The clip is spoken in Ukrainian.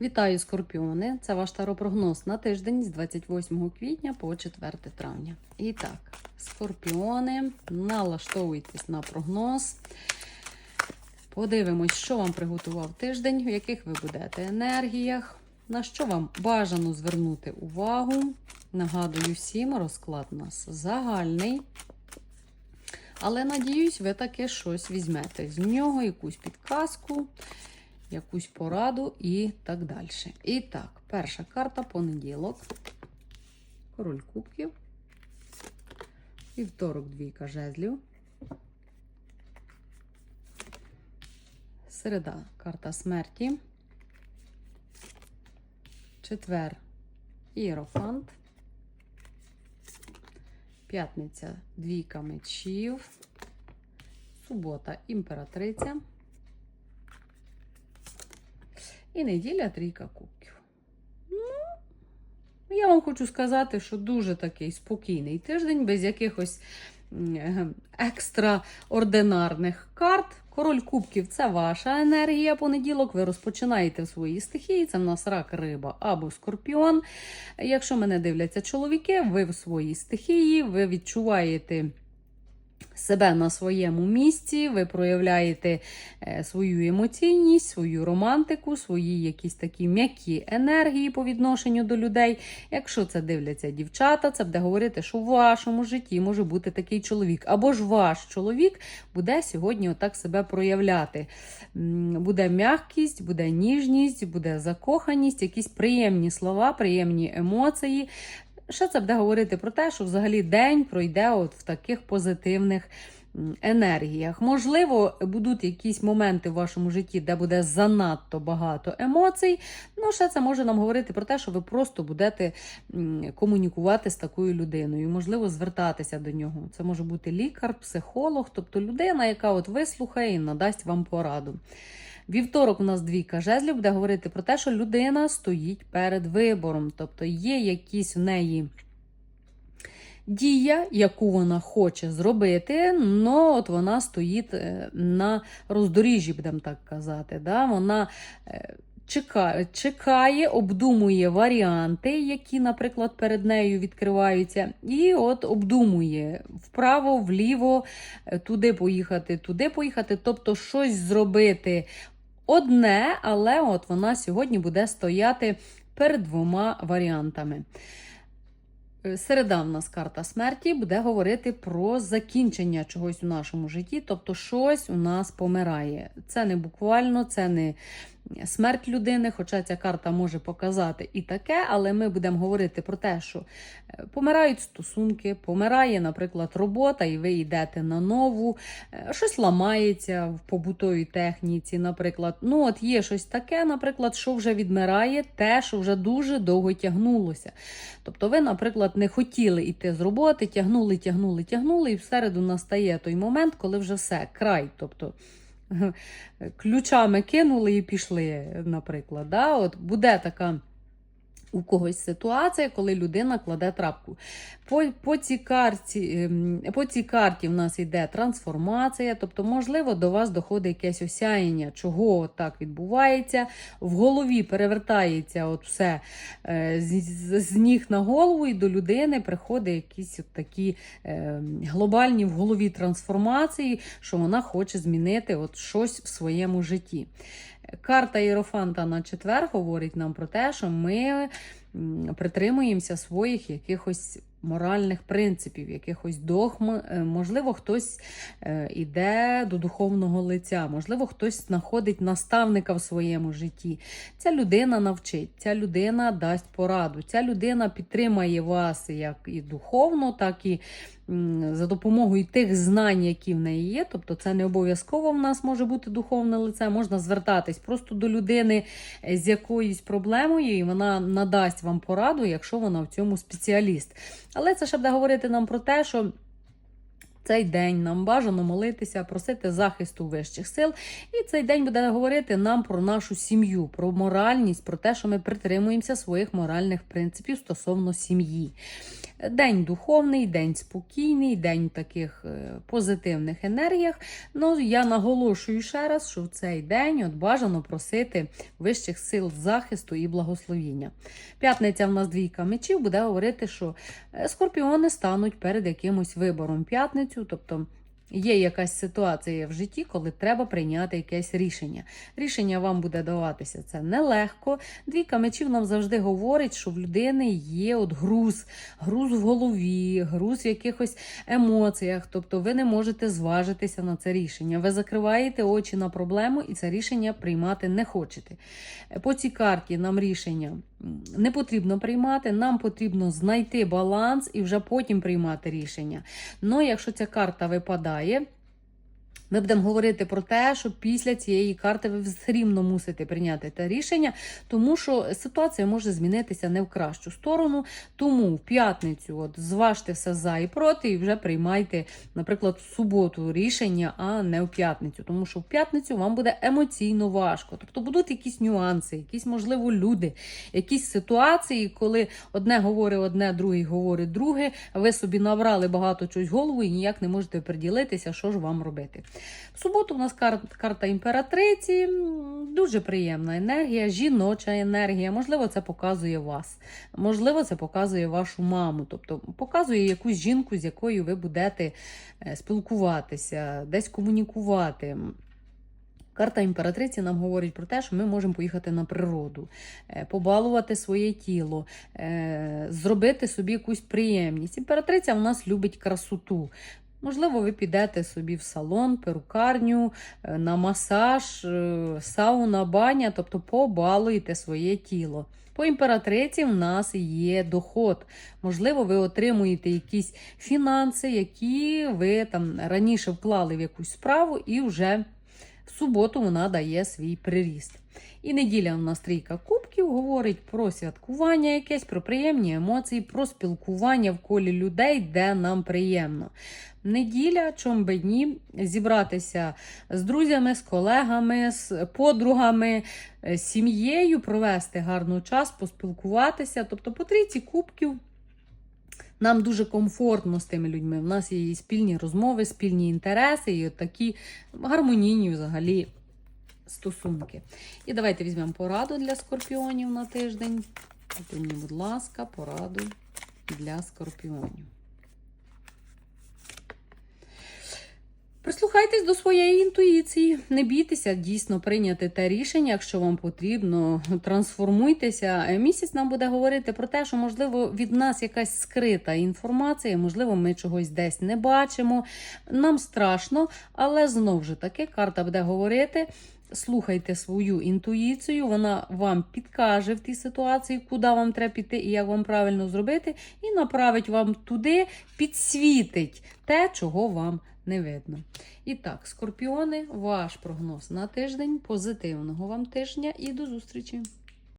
Вітаю, скорпіони! Це ваш таропрогноз на тиждень з 28 квітня по 4 травня. І так, скорпіони, налаштовуйтесь на прогноз. Подивимось, що вам приготував тиждень, в яких ви будете енергіях, на що вам бажано звернути увагу. Нагадую всім, розклад у нас загальний. Але надіюсь, ви таки щось візьмете з нього, якусь підказку, якусь пораду і так далі. І так, перша карта понеділок. Король кубків. Вівторок двійка жезлів. Середа карта смерті. Четвер іерофант. П'ятниця двійка мечів. Субота імператриця. І неділя трійка кубків. Ну, я вам хочу сказати, що дуже такий спокійний тиждень, без якихось екстраординарних карт. Король кубків це ваша енергія. Понеділок ви розпочинаєте в своїй стихії. Це в нас рак, риба або скорпіон. Якщо мене дивляться чоловіки, ви в своїй стихії, ви відчуваєте. Себе на своєму місці, ви проявляєте е, свою емоційність, свою романтику, свої якісь такі м'які енергії по відношенню до людей. Якщо це дивляться дівчата, це буде говорити, що в вашому житті може бути такий чоловік. Або ж ваш чоловік буде сьогодні отак себе проявляти. Буде м'якість, буде ніжність, буде закоханість, якісь приємні слова, приємні емоції. Ще це буде говорити про те, що взагалі день пройде от в таких позитивних енергіях. Можливо, будуть якісь моменти в вашому житті, де буде занадто багато емоцій. Ну, ще це може нам говорити про те, що ви просто будете комунікувати з такою людиною, можливо, звертатися до нього. Це може бути лікар, психолог, тобто людина, яка от вислухає і надасть вам пораду. Вівторок у нас двійка жезлів буде говорити про те, що людина стоїть перед вибором, тобто є якісь в неї. Дія, яку вона хоче зробити, але от вона стоїть е, на роздоріжжі, будемо так казати. Да? Вона е, чекає, чекає, обдумує варіанти, які, наприклад, перед нею відкриваються, і от обдумує вправо, вліво, е, туди поїхати, туди поїхати, тобто щось зробити одне, але от вона сьогодні буде стояти перед двома варіантами. Е, Середа в нас карта смерті буде говорити про закінчення чогось у нашому житті, тобто щось у нас помирає. Це не буквально, це не смерть людини, хоча ця карта може показати і таке, але ми будемо говорити про те, що е, помирають стосунки, помирає, наприклад, робота, і ви йдете на нову, е, щось ламається в побутовій техніці, наприклад. Ну, от є щось таке, наприклад, що вже відмирає, те, що вже дуже довго тягнулося. Тобто, ви, наприклад, не хотіли йти з роботи, тягнули, тягнули, тягнули, і всереду настає той момент, коли вже все, край. Тобто, ключами кинули і пішли, наприклад. Да? От буде така. У когось ситуація, коли людина кладе трапку. По, по, цій карті, ем, по цій карті в нас йде трансформація, тобто, можливо, до вас доходить якесь осяяння, чого так відбувається. В голові перевертається от все е, з, з, з ніг на голову, і до людини приходить якісь от такі е, глобальні в голові трансформації, що вона хоче змінити от щось в своєму житті. Карта Єрофанта на четвер говорить нам про те, що ми притримуємося своїх якихось моральних принципів, якихось догм. Е, Можливо, хтось е, іде до духовного лиця, можливо, хтось знаходить наставника в своєму житті. Ця людина навчить, ця людина дасть пораду, ця людина підтримає вас як і духовно, так і за допомогою тих знань, які в неї є. Тобто, це не обов'язково в нас може бути духовне лице, можна звертатись просто до людини е, з якоюсь проблемою, і вона надасть вам пораду, якщо вона в цьому спеціаліст. Але це ще буде говорити нам про те, що. Цей день нам бажано молитися, просити захисту вищих сил. І цей день буде говорити нам про нашу сім'ю, про моральність, про те, що ми притримуємося своїх моральних принципів стосовно сім'ї. День духовний, день спокійний, день таких е, позитивних енергіях. Ну, я наголошую ще раз, що в цей день от бажано просити вищих сил захисту і благословіння. П'ятниця в нас двійка мечів буде говорити, що е, скорпіони стануть перед якимось вибором п'ятницю, тобто. Є якась ситуація в житті, коли треба прийняти якесь рішення. Рішення вам буде даватися це нелегко. Двійка мечів нам завжди говорить, що в людини є от груз, груз в голові, груз в якихось емоціях. Тобто ви не можете зважитися на це рішення. Ви закриваєте очі на проблему і це рішення приймати не хочете. По цій карті нам рішення не потрібно приймати, нам потрібно знайти баланс і вже потім приймати рішення. Ну, якщо ця карта випадає, aşağıyı ми будемо говорити про те, що після цієї карти ви все рівно мусите прийняти те рішення, тому що ситуація може змінитися не в кращу сторону. Тому в п'ятницю от зважте все за і проти, і вже приймайте, наприклад, в суботу рішення, а не в п'ятницю. Тому що в п'ятницю вам буде емоційно важко. Тобто будуть якісь нюанси, якісь, можливо, люди, якісь ситуації, коли одне говорить одне, другий говорить друге, ви собі набрали багато чогось голову і ніяк не можете приділитися, що ж вам робити. В суботу у нас кар- карта імператриці, дуже приємна енергія, жіноча енергія. Можливо, це показує вас. Можливо, це показує вашу маму. Тобто показує якусь жінку, з якою ви будете е, спілкуватися, десь комунікувати. Карта імператриці нам говорить про те, що ми можемо поїхати на природу, е, побалувати своє тіло, е, зробити собі якусь приємність. Імператриця в нас любить красоту. Можливо, ви підете собі в салон, перукарню, е, на масаж, е, сауна, баня, тобто побалуєте своє тіло. По імператриці в нас є доход. Можливо, ви отримуєте якісь фінанси, які ви там раніше вклали в якусь справу, і вже в суботу вона дає свій приріст. І неділя у нас трійка кубків говорить про святкування якесь, про приємні емоції, про спілкування в колі людей, де нам приємно. Неділя, чом би дні, зібратися з друзями, з колегами, з подругами, е, з сім'єю, провести гарний час, поспілкуватися. Тобто по трійці кубків нам дуже комфортно з тими людьми. У нас є і спільні розмови, спільні інтереси, і от такі гармонійні взагалі стосунки. І давайте візьмемо пораду для скорпіонів на тиждень. Дайте мені, будь ласка, пораду для скорпіонів. Прислухайтесь до своєї інтуїції, не бійтеся дійсно прийняти те рішення, якщо вам потрібно. Трансформуйтеся. Е, Місяць нам буде говорити про те, що можливо від нас якась скрита інформація, можливо, ми чогось десь не бачимо. Нам страшно, але знову ж таки карта буде говорити. Слухайте свою інтуїцію, вона вам підкаже в тій ситуації, куди вам треба піти і як вам правильно зробити, і направить вам туди, підсвітить те, чого вам не видно. І так, скорпіони, ваш прогноз на тиждень. Позитивного вам тижня і до зустрічі!